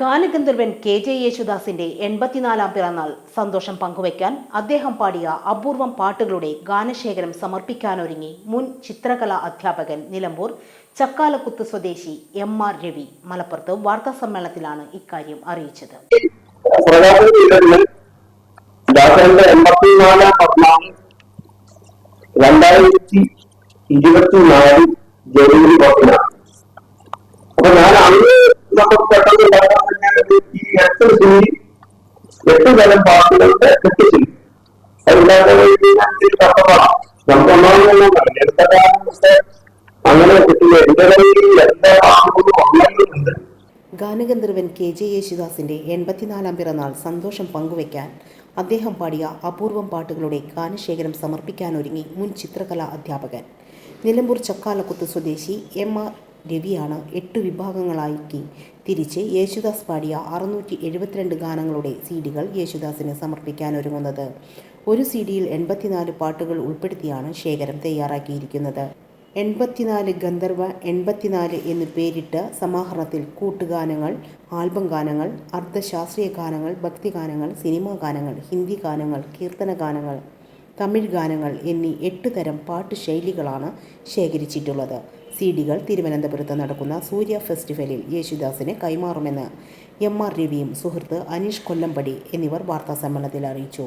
ഗാനഗന്ധർവൻ K J യേശുദാസിന്റെ എൺപത്തിനാലാം പിറന്നാൾ സന്തോഷം പങ്കുവയ്ക്കാൻ അദ്ദേഹം പാടിയ അപൂർവം പാട്ടുകളുടെ ഗാനശേഖരം സമർപ്പിക്കാനൊരുങ്ങി മുൻ ചിത്രകലാ അധ്യാപകൻ നിലമ്പൂർ ചക്കാലക്കുത്ത് സ്വദേശി എം ആർ രവി മലപ്പുറത്ത് വാർത്താ സമ്മേളനത്തിലാണ് ഇക്കാര്യം അറിയിച്ചത്. രണ്ടായിരത്തി ഇരുപത്തിനാല് ജനുവരി എട്ട് സിനി എട്ട് തരം പാട്ടുകളുടെ എട്ട് ഒന്നായിട്ടുണ്ട് ഗാനഗന്ധർവൻ കെ ജെ യേശുദാസിന്റെ എൺപത്തിനാലാം പിറന്നാൾ സന്തോഷം പങ്കുവയ്ക്കാൻ അദ്ദേഹം പാടിയ അപൂർവം പാട്ടുകളുടെ ഗാനശേഖരം സമർപ്പിക്കാനൊരുങ്ങി മുൻ ചിത്രകലാ അധ്യാപകൻ. നിലമ്പൂർ ചക്കാലക്കുത്ത് സ്വദേശി എം ആർ രവിയാണ് എട്ട് വിഭാഗങ്ങളാക്കി തിരിച്ച് യേശുദാസ് പാടിയ അറുന്നൂറ്റി എഴുപത്തിരണ്ട് ഗാനങ്ങളുടെ സി ഡികൾ യേശുദാസിന് സമർപ്പിക്കാനൊരുങ്ങുന്നത് ഒരു സി ഡിയിൽ എൺപത്തിനാല് പാട്ടുകൾ ഉൾപ്പെടുത്തിയാണ് ശേഖരം തയ്യാറാക്കിയിരിക്കുന്നത്. എൺപത്തിനാല് ഗന്ധർവ എൺപത്തിനാല് എന്ന് പേരിട്ട് സമാഹരണത്തിൽ കൂട്ടുഗാനങ്ങൾ ആൽബം ഗാനങ്ങൾ അർദ്ധശാസ്ത്രീയ ഗാനങ്ങൾ ഭക്തിഗാനങ്ങൾ സിനിമാ ഗാനങ്ങൾ ഹിന്ദി ഗാനങ്ങൾ കീർത്തന ഗാനങ്ങൾ തമിഴ് ഗാനങ്ങൾ എന്നീ എട്ട് തരം പാട്ട് ശൈലികളാണ് ശേഖരിച്ചിട്ടുള്ളത്. സി ഡികൾ തിരുവനന്തപുരത്ത് നടക്കുന്ന സൂര്യ ഫെസ്റ്റിവലിൽ യേശുദാസിന് കൈമാറുമെന്ന് എം ആർ രവിയും സുഹൃത്ത് അനീഷ് കൊല്ലമ്പടി എന്നിവർ വാർത്താസമ്മേളനത്തിൽ അറിയിച്ചു.